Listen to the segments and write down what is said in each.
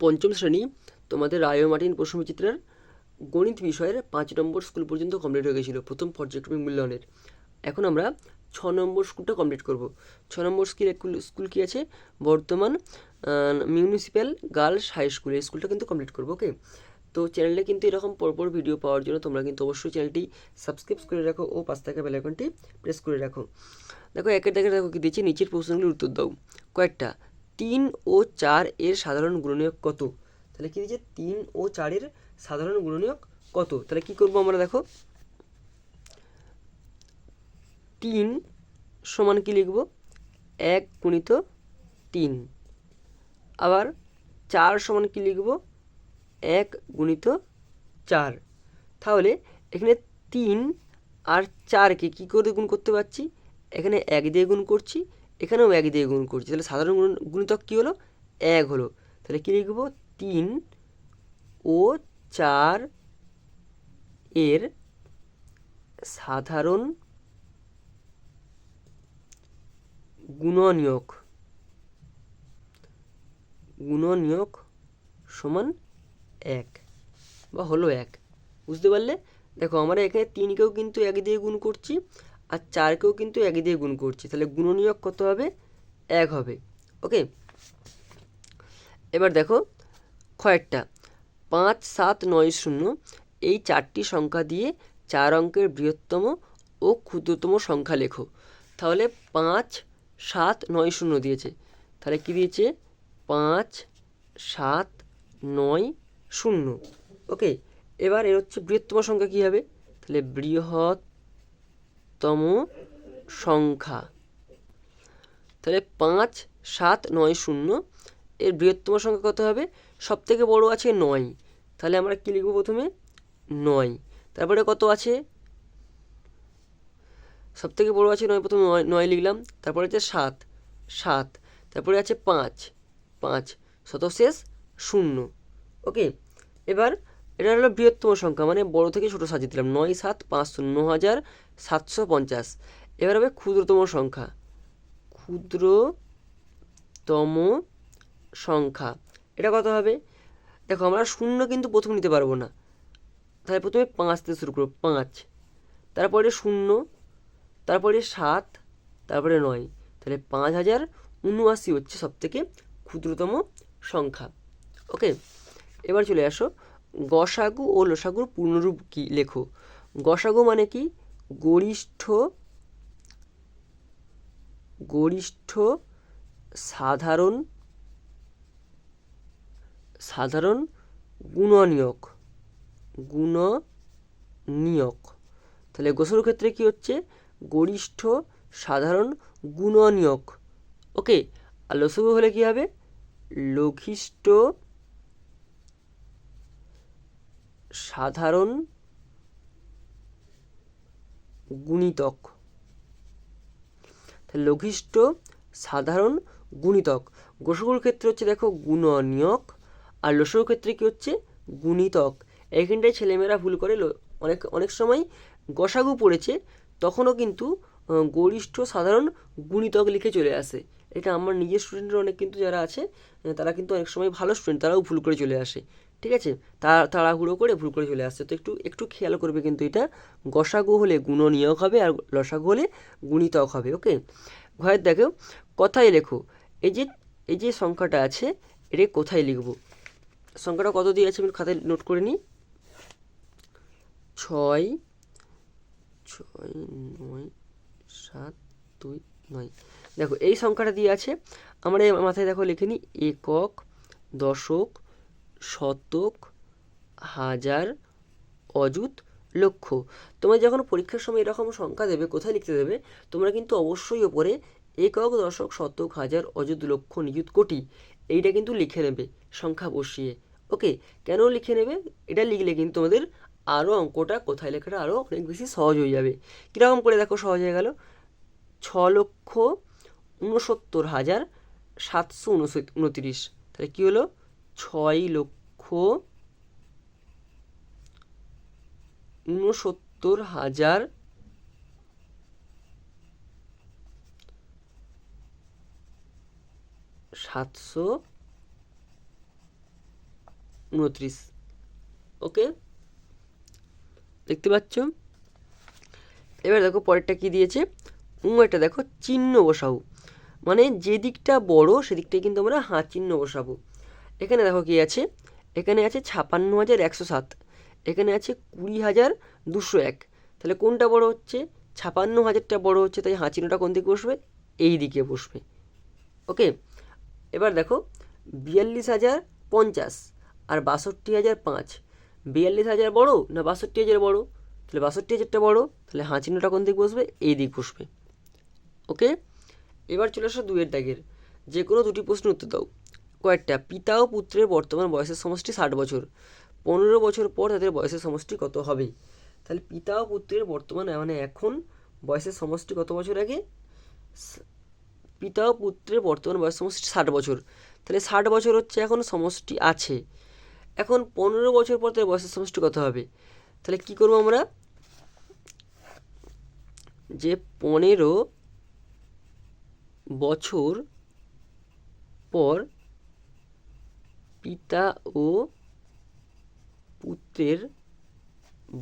পঞ্চম শ্রেণি, তোমাদের রায় মার্টিন প্রশ্নবিচিত্রার গণিত বিষয়ের পাঁচ নম্বর স্কুল পর্যন্ত কমপ্লিট হয়ে গেছিল প্রথম পর্যায়ক্রমিক মূল্যায়নের। এখন আমরা ছ নম্বর স্কুলটা কমপ্লিট করব। ছ নম্বর স্কুল স্কুল কী আছে? বর্তমান মিউনিসিপ্যাল গার্লস হাই স্কুল এই স্কুলটা কিন্তু কমপ্লিট করব ওকে তো চ্যানেলে কিন্তু এরকম পরপর ভিডিও পাওয়ার জন্য তোমরা কিন্তু অবশ্যই চ্যানেলটি সাবস্ক্রাইব করে রাখো ও পাঁচ টাকা বেলাইকনটি প্রেস করে রাখো। দেখো একের দেখে দেখো কি দিয়েছে, নিচের প্রশ্নগুলির উত্তর দাও। কয়েকটা তিন ও চার এর সাধারণ গুণনীয়ক কত? তাহলে কী দিয়েছে? তিন ও চারের সাধারণ গুণনীয়ক কত? তাহলে কী করব আমরা দেখো? তিন সমান কি লিখব? এক গুণিত তিন। আবার চার সমান কি লিখব? এক গুণিত চার। তাহলে এখানে তিন আর চারকে কী করে গুণ করতে পারছি? এখানে এক দিয়ে গুণ করছি এখানেও এক দিয়ে গুণ করছি। তাহলে সাধারণ গুণ, গুণিতক কী হলো? এক হলো। তাহলে কী লিখব? তিন ও চার এর সাধারণ গুণনীয়ক। গুণনীয়ক সমান এক বা হলো এক। বুঝতে পারলে? দেখো, আমরা এখানে তিনকেও কিন্তু এক দিয়ে গুণ করছি। আর চারকেও কিন্তু এক দিয়ে গুণ করছি। তাহলে গুণনীয়ক কত হবে? এক হবে। ওকে? এবার দেখো, কয়েকটা। পাঁচ, সাত, নয়, শূন্য, এই চারটি সংখ্যা দিয়ে চার অঙ্কের বৃহত্তম ও ক্ষুদ্রতম সংখ্যা লেখো। তাহলে পাঁচ, সাত, নয়, শূন্য দিয়েছে। তাহলে কী দিয়েছে? পাঁচ, সাত, নয়, শূন্য। ওকে? এবার এর হচ্ছে বৃহত্তম সংখ্যা কী হবে? তাহলে বৃহত্তম সংখ্যা। তাহলে পাঁচ, সাত, নয়, শূন্য, এর বৃহত্তম সংখ্যা কত হবে? সব থেকে বড় আছে নয়। তাহলে আমরা কী লিখব প্রথমে? নয়। তারপরে কত আছে? সব থেকে বড়ো আছে নয়, প্রথমে নয় নয় লিখলাম। তারপরে আছে সাত সাত। তারপরে আছে পাঁচ পাঁচ, শতশেষ শূন্য। ওকে, এবার এটা হলো বৃহত্তম সংখ্যা মানে বড় থেকে ছোটো সাজিয়ে দিলাম। নয় সাত পাঁচ শূন্য হাজার সাতশো পঞ্চাশ। এবার হবে ক্ষুদ্রতম সংখ্যা। ক্ষুদ্রতম সংখ্যা। এটা কত হবে? দেখো, আমরা শূন্য কিন্তু প্রথম নিতে পারব না। তাহলে প্রথমে পাঁচ থেকে শুরু করব, পাঁচ। তারপরে শূন্য, তারপরে সাত, তারপরে নয়। তাহলে পাঁচ হাজার উনআশি হচ্ছে সবথেকে ক্ষুদ্রতম সংখ্যা। ওকে? এবার চলে আসো। গসাগু ও লসাগুর পূর্ণরূপ কি? লেখো। গসাগু মানে কি? গরিষ্ঠ গরিষ্ঠ, সাধারণ সাধারণ, গুণনীয়ক গুণনীয়ক। তাহলে গোসলের ক্ষেত্রে কি হচ্ছে? গরিষ্ঠ, সাধারণ, গুণনীয়ক। ওকে, আর লসগু হলে কী হবে? লঘিষ্ঠ সাধারণ গুণিতক। লঘিষ্ঠ, সাধারণ, গুণিতক। গোসগুর ক্ষেত্রে হচ্ছে দেখো গুণনীয়ক, আর লসগুর ক্ষেত্রে কী হচ্ছে? গুণিতক। এইখানটায় ছেলেমেয়েরা ভুল করে অনেক অনেক সময় গসাগু পড়েছে, তখনও কিন্তু গরিষ্ঠ, সাধারণ, গুণিতক লিখে চলে আসে। এটা আমার নিজের স্টুডেন্টরা অনেক কিন্তু যারা আছে তারা কিন্তু অনেক সময় ভালো স্টুডেন্ট তারাও ভুল করে চলে আসে। ঠিক আছে? তারা তাড়াহুড়ো করে ভুল করে চলে আসছে। তো একটু একটু খেয়াল করবে কিন্তু এটা। গসাগু হলে গুণনীয়ক হবে আর লসাগু হলে গুণিতক হবে, ওকে? ঘরের দেখো, কথায় লেখো, এই যে এই যে সংখ্যাটা আছে, এটা কোথায় লিখব? সংখ্যাটা কত দিয়ে আছে আমি খাতায় নোট করে নিই। ছয় ছয়, নয়, সাত, দুই, নয়। দেখো, এই সংখ্যাটা দিয়ে আছে। আমরা মাথায় দেখো লিখে নিই, একক, দশক শতক, হাজার, অযুত, লক্ষ। তোমরা যখন পরীক্ষার সময় এরকম সংখ্যা দেবে, কোথায় লিখতে দেবে, তোমরা কিন্তু অবশ্যই ওপরে একক, দশক, শতক, হাজার, অযুত, লক্ষ, নিযুত, কোটি, এইটা কিন্তু লিখে নেবে সংখ্যা বসিয়ে। ওকে, কেন লিখে নেবে? এটা লিখলে কিন্তু তোমাদের আরও অঙ্কটা কোথায় লেখাটা আরও অনেক বেশি সহজ হয়ে যাবে। কীরকম করে দেখো সহজ হয়ে গেল। ছ লক্ষ ঊনসত্তর হাজার, সাতশো উনতিরিশ। তাহলে কী হলো? ছয় লক্ষ ঊনসত্তর হাজার সাতশো উনত্রিশ। ওকে? দেখতে পাচ্ছ? এবার দেখো পরেরটা কি দিয়েছে? উ একটা দেখো, চিহ্ন বসাও। মানে যে দিকটা বড় সেদিকটাই কিন্তু আমরা হাঁ, চিহ্ন বসাবো। এখানে দেখো কি আছে? এখানে আছে ছাপান্ন হাজার একশো সাত, এখানে আছে কুড়ি হাজার দুশো এক। তাহলে কোনটা বড় হচ্ছে? ছাপান্ন হাজারটা বড় হচ্ছে, তাই হাঁ চিহ্নটা কোন দিকে বসবে? এই দিকে বসবে। ওকে? এবার দেখো, বিয়াল্লিশ হাজার পঞ্চাশ আর বাষট্টি হাজার পাঁচ। বিয়াল্লিশ হাজার বড় না বাষট্টি হাজার বড়? তাহলে বাষট্টি হাজারটা বড়, তাহলে হাঁ চিহ্নটা কোন দিক বসবে? এই দিক বসবে। ওকে? এবার চলে আসো দুয়ের দাগের। যে কোনো দুটি প্রশ্ন উত্তর দাও। কয়েকটা পিতা ও পুত্রের বর্তমান বয়সের সমষ্টি ষাট বছর। পনেরো বছর পর তাদের বয়সের সমষ্টি কত হবে? তাহলে পিতা ও পুত্রের বর্তমান মানে এখন বয়সের সমষ্টি কত বছর আগে? পিতা ও পুত্রের বর্তমান বয়স সমষ্টি ষাট বছর। তাহলে ষাট বছর হচ্ছে এখন সমষ্টি আছে। এখন পনেরো বছর পর তাদের বয়সের সমষ্টি কত হবে? তাহলে কি করব আমরা? যে পনেরো বছর পর পিতা ও পুত্রের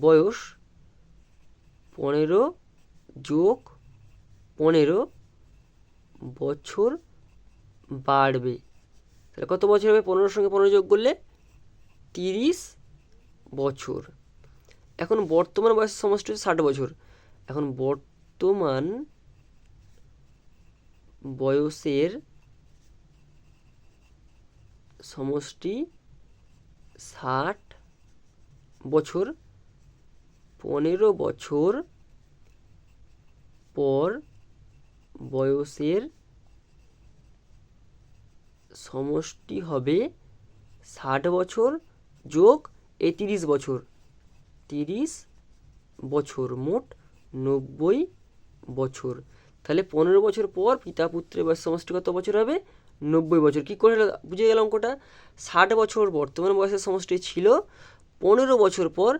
বয়স পনেরো যোগ পনেরো বছর বাড়বে। তাহলে কত বছর হবে? পনেরোর সঙ্গে পনেরো যোগ করলে তিরিশ বছর। এখন বর্তমান বয়সের সমষ্টি হচ্ছে ষাট বছর। এখন বর্তমান বয়সের সমষ্টি ষাট বছর, পনেরো বছর পর বয়সের সমষ্টি হবে ষাট বছর যোগ এই তিরিশ বছর তিরিশ বছর মোট নব্বই বছর। তাহলে পনেরো বছর পর পিতা পুত্রের বয়স সমষ্টি কত বছর হবে নব্বই বছর। কী করে? বুঝে গেল অঙ্কটা? ষাট বছর বর্তমান বয়সের সমষ্টি ছিল, পনেরো বছর পর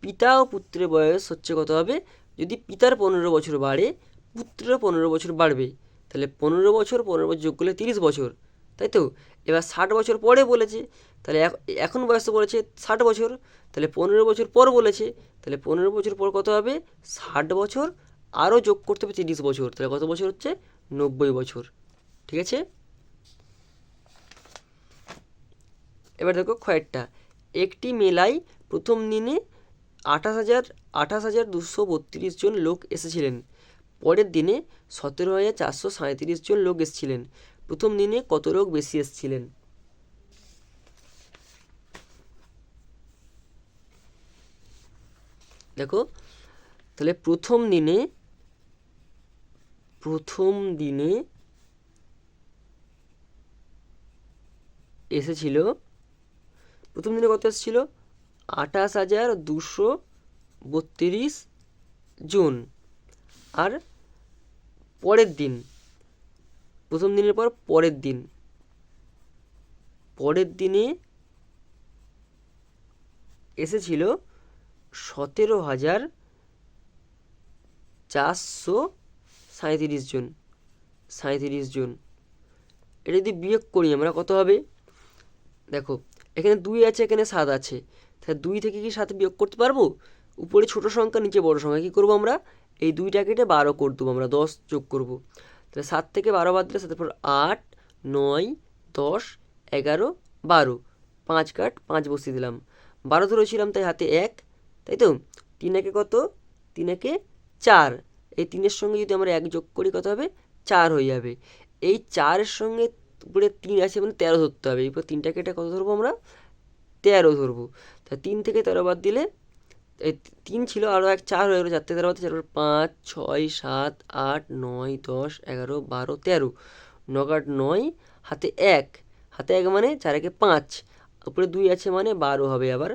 পিতা ও পুত্রের বয়স হচ্ছে কত হবে? যদি পিতার পনেরো বছর বাড়ে, পুত্রেরও পনেরো বছর বাড়বে। তাহলে পনেরো বছর পনেরো বছর যোগ করলে তিরিশ বছর। তাই তো? এবার ষাট বছর পরে বলেছে, তাহলে এখন বয়স বলেছে ষাট বছর। তাহলে পনেরো বছর পর বলেছে, তাহলে পনেরো বছর পর কত হবে? ষাট বছর। আরও যোগ করতে হবে তিরিশ বছর। তাহলে কত বছর হচ্ছে? নব্বই বছর। ঠিক আছে? এবার দেখো কয়েকটা। একটি মেলায় প্রথম দিনে আঠাশ হাজার আঠাশ হাজার দুশো বত্রিশ জন লোক এসেছিলেন। পরের দিনে সতেরো হাজার চারশো সাঁত্রিশ জন লোক এসেছিলেন। প্রথম দিনে কত লোক বেশি এসেছিলেন? দেখো, তাহলে প্রথম দিনে প্রথম দিনে এসেছিল প্রথম দিনে কত এসেছিল আঠাশ হাজার দুশো বত্রিশ জন। আর পরের দিন, প্রথম দিনের পর পরের দিন। পরের দিনে এসেছিল সতেরো হাজার চারশো সাঁত্রিশ জন সাঁত্রিশ জন। এটা যদি বিয়োগ করি আমরা কত হবে? দেখো এখানে দুই আছে, এখানে সাত আছে। তাহলে দুই থেকে কি সাত বিয়োগ করতে পারব? উপরে ছোট সংখ্যা, নিচে বড় সংখ্যা। কী করব আমরা? এই দুইটা কেটে বারো করে দেবো আমরা, দশ যোগ করব। তাহলে সাত থেকে বারো বাদ দিলে সাতের পর আট, নয়, দশ, এগারো, বারো। পাঁচ কাট, পাঁচ বসিয়ে দিলাম। বারো ধরেছিলাম, তাই হাতে এক। তাই তো? তিন একে কত? তিন একে চার। এই তিনের সঙ্গে যদি আমরা এক যোগ করি কত হবে? চার হয়ে যাবে। এই চারের সঙ্গে উপরে তিন, আছে মানে তেরো ধরতে হবে। এরপর তিনটা কেটে কত ধরবো আমরা? তেরো ধরবো। তা তিন থেকে তেরো বাদ দিলে তিন ছিল আরও এক, চার হয়ে গেলো চার থেকে তেরো বাদ চার, পাঁচ, ছয়, সাত, আট, নয়, দশ, এগারো, বারো, তেরো। নগাট নয়, হাতে এক। হাতে এক মানে চার একে পাঁচ। উপরে দুই আছে মানে বারো হবে আবার।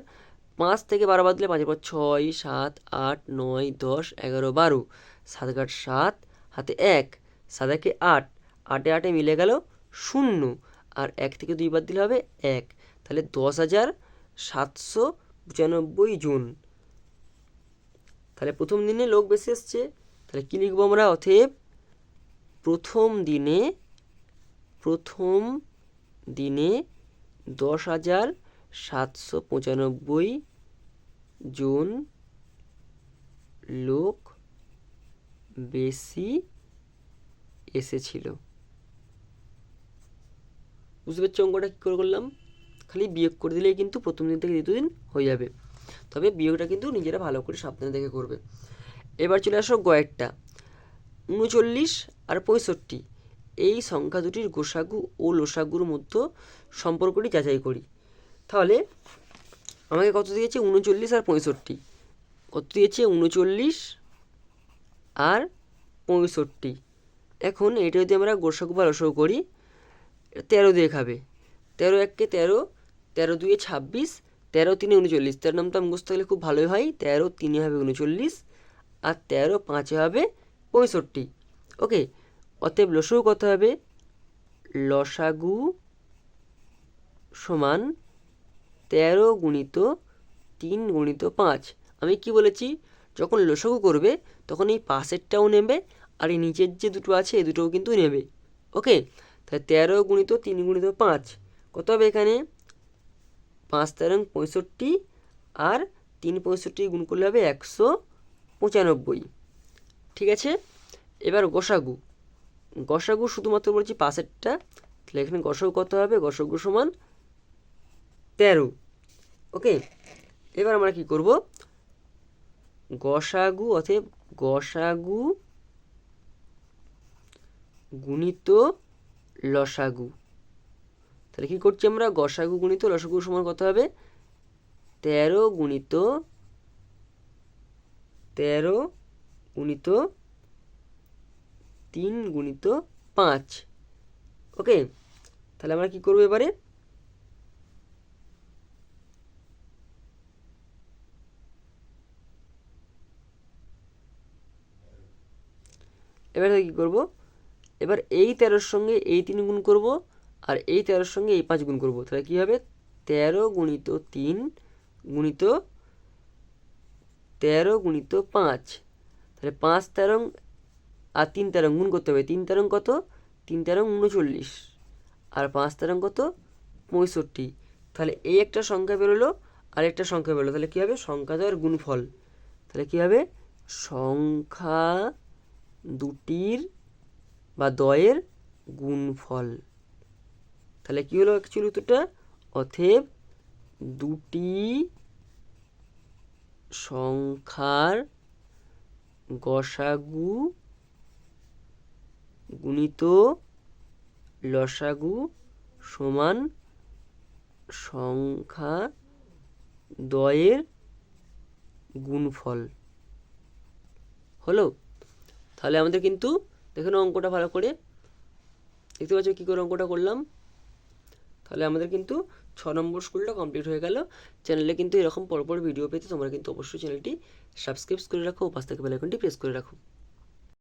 পাঁচ থেকে বারো বাদ দিলে পাঁচের পর ছয়, সাত, আট, নয়, দশ, এগারো, বারো। সাত কাট সাত, হাতে এক। সাত একে আট। আটে আটে মিলে গেল শূন্য। আর এক থেকে দুই বাদ দিলে হবে এক। তাহলে দশ হাজার সাতশো পঁচানব্বই জন। তাহলে প্রথম দিনে লোক বেশি এসছে তাহলে কী লিখব আমরা? অথেব প্রথম দিনে প্রথম দিনে দশ হাজার সাতশো পঁচানব্বই জন লোক বেশি এসেছিল। বুঝতে পারছি অঙ্কটা কী করে করলাম? খালি বিয়োগ করে দিলেই কিন্তু প্রথম দিন থেকে দ্বিতীয় দিন হয়ে যাবে। তবে বিয়োগটা কিন্তু নিজেরা ভালো করে সাবধানে দেখে করবে। এবার চলে আসো গয়েরটা। উনচল্লিশ আর পঁয়ষট্টি, এই সংখ্যা দুটির গোসাগু ও লোসাগুর মধ্যে সম্পর্কটি যাচাই করি। তাহলে আমাকে কত দিয়েছে? উনচল্লিশ আর পঁয়ষট্টি। কত দিয়েছে? উনচল্লিশ আর পঁয়ষট্টি। এখন এটা যদি আমরা গোসাগু বা লসাগু করি তেরো দিয়ে খাবে। তেরো এককে তেরো তেরো দুয়ে ছাব্বিশ, তেরো তিনে উনচল্লিশ। তেরো নামটা মুখস্থ থাকলে খুব ভালোই হয়। তেরো তিনে হবে উনচল্লিশ আর তেরো পাঁচে হবে পঁয়ষট্টি। ওকে, অতএব লসাগু কত হবে? লসাগু সমান তেরো গুণিত তিন গুণিত পাঁচ। আমি কি বলেছি? যখন লসাগু করবে, তখন এই পাশেরটাও নেবে আর এই নিচের যে দুটো আছে, এই দুটোও কিন্তু নেবে। ওকে তাহলে তেরো গুণিত তিন গুণিত পাঁচ। কত হবে এখানে? পাঁচ তেরো পঁয়ষট্টি আর তিন পঁয়ষট্টি গুণ করলে হবে একশো পঁচানব্বই। ঠিক আছে? এবার গোসাগু। গসাগু শুধুমাত্র বলছি পাশেরটা তাহলে এখানে গসাগু কত হবে? গসাগু সমান তেরো। ওকে? এবার আমরা কি করব? গসাগু অতএব গসাগু গুণিত লসাগু। তাহলে কী করছি আমরা? গসাগু গুণিত লসাগু সমান কত হবে? তেরো গুণিত তেরো গুণিত তিন গুণিত পাঁচ। ওকে? তাহলে আমরা কি করব এবারে? এবারে কি করব? এবার এই তেরোর সঙ্গে এই তিন গুণ করব আর এই তেরোর সঙ্গে এই পাঁচ গুণ করব। তাহলে কী হবে? তেরো গুণিত তিন গুণিত তেরো গুণিত পাঁচ। তাহলে পাঁচ তেরো আর তিন তেরো গুণ করতে হবে। তিন তেরো কত? তিন তেরো উনচল্লিশ। আর পাঁচ তেরো কত? পঁয়ষট্টি। তাহলে এই একটা সংখ্যা বেরোলো, আর একটা সংখ্যা বেরোলো। তাহলে কী হবে? সংখ্যা দ্বয়ের গুণফল। তাহলে কী হবে? সংখ্যা দুটির বা দয়ের গুণফল। তাহলে কী হলো অ্যাকচুয়ালি উত্তরটা? অথেব দুটি সংখ্যার গসাগু গুণিত লসাগু সমান সংখ্যা দয়ের গুণফল। হলো? তাহলে আমাদের কিন্তু দেখুন অঙ্কটা ভালো করে। দেখতে পাচ্ছ কী করে অঙ্কটা করলাম? তাহলে আমাদের কিন্তু ছ নম্বর স্কুলটা কমপ্লিট হয়ে গেল। চ্যানেলে কিন্তু এরকম পরপর ভিডিও পেতে তোমরা কিন্তু অবশ্যই চ্যানেলটি সাবস্ক্রাইব করে রাখো, ও পাশ থেকে বেলাইকনটি প্রেস করে রাখো।